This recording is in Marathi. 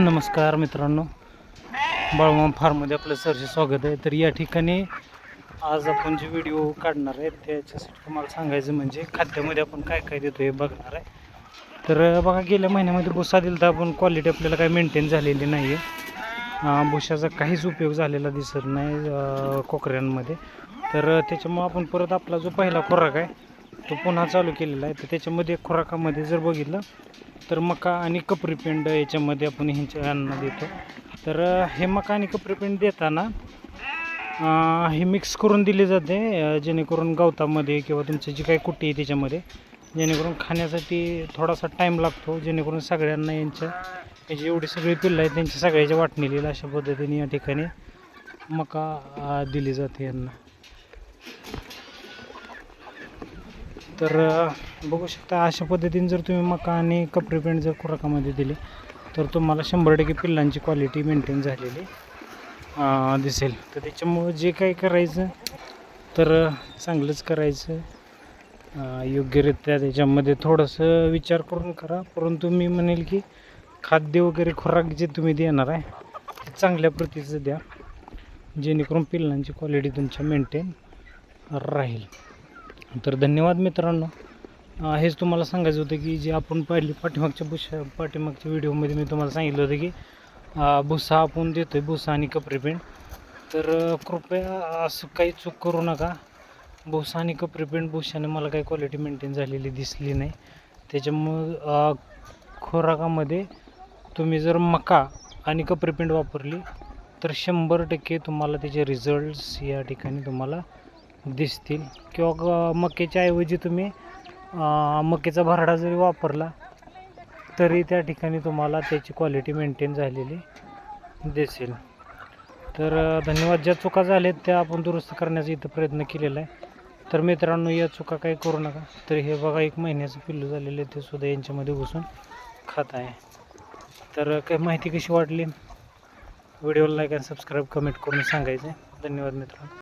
नमस्कार मित्रांनो. बाळमाम फार्ममध्ये आपलं सरचे स्वागत आहे. तर या ठिकाणी आज आपण जे व्हिडिओ काढणार आहे त्याच्यासाठी तुम्हाला सांगायचं म्हणजे खाद्यामध्ये आपण काय काय देतो हे बघणार आहे. तर बघा गेल्या महिन्यामध्ये भुसा दिला तर आपण. क्वालिटी आपल्याला काही मेंटेन झालेली नाही आहे भुशाचा काहीच उपयोग झालेला दिसत नाही कोकऱ्यांमध्ये. तर त्याच्यामुळं आपण परत आपला जो पहिला खुराक आहे तो पुन्हा चालू केलेला आहे. तर त्याच्यामध्ये खुराकामध्ये जर बघितलं तर मका आणि कपरी पेंड याच्यामध्ये आपण ह्यांच्या यांना देतो. तर हे मका आणि कपरी पेंड देताना हे मिक्स करून दिले जाते जेणेकरून गवतामध्ये किंवा तुमची जी काही कुट्टी आहे त्याच्यामध्ये जेणेकरून खाण्यासाठी थोडासा टाईम लागतो जेणेकरून सगळ्यांना यांच्या हे एवढी सगळी पिल्लं आहेत त्यांच्या सगळ्याच्या वाटणी लिहिलं अशा पद्धतीने या ठिकाणी मका दिली जाते यांना. तर बघू शकता अशा पद्धतीने जर तुम्ही मका आणि कपडे पेंट जर खुराकामध्ये दिले तर तुम्हाला शंभर टक्के पिल्लांची क्वालिटी मेंटेन झालेली दिसेल. तर त्याच्यामुळं जे काही करायचं तर चांगलंच करायचं. योग्यरित्या त्याच्यामध्ये थोडंसं विचार करून करा. परंतु मी म्हणेल की खाद्य वगैरे खुराक जे तुम्ही देणार आहे ते चांगल्या प्रतीचं द्या. जेणेकरून पिल्लांची क्वालिटी तुमच्या मेंटेन राहील. तर धन्यवाद मित्रांनो. हेच तुम्हाला सांगायचं होतं की जे आपण पहिली पाठीमागच्या भुशा पाठीमागच्या व्हिडिओमध्ये मी तुम्हाला सांगितलं होतं की भुसा आपण देतो आहे भुसा आणि कपरी पेंट तर कृपया असं काही चूक करू नका. भुसा आणि कपरी पेंट भुशाने मला काही क्वालिटी मेंटेन झालेली दिसली नाही. त्याच्यामुळं खोराकामध्ये खुराकामध्ये तुम्ही जर मका आणि कपरी पेंट वापरली तर शंभर टक्के तुम्हाला त्याचे रिझल्ट्स या ठिकाणी तुम्हाला दिसतील. किंवा मक्याच्या ऐवजी तुम्ही मक्याचा भरडा जरी वापरला तरी त्या ठिकाणी तुम्हाला त्याची क्वालिटी मेंटेन झालेली दिसेल. तर धन्यवाद. ज्या चुका झाल्यात त्या आपण दुरुस्त करण्याचा इथं प्रयत्न केलेला आहे. तर मित्रांनो या चुका काही करू नका. तर हे बघा एक महिन्याचं पिल्लू झालेलं आहे. ते सुद्धा यांच्यामध्ये घुसून खात आहे. तर काही माहिती कशी वाटली? व्हिडिओला लाईक आणि सबस्क्राईब कमेंट करून सांगायचं धन्यवाद मित्रांनो.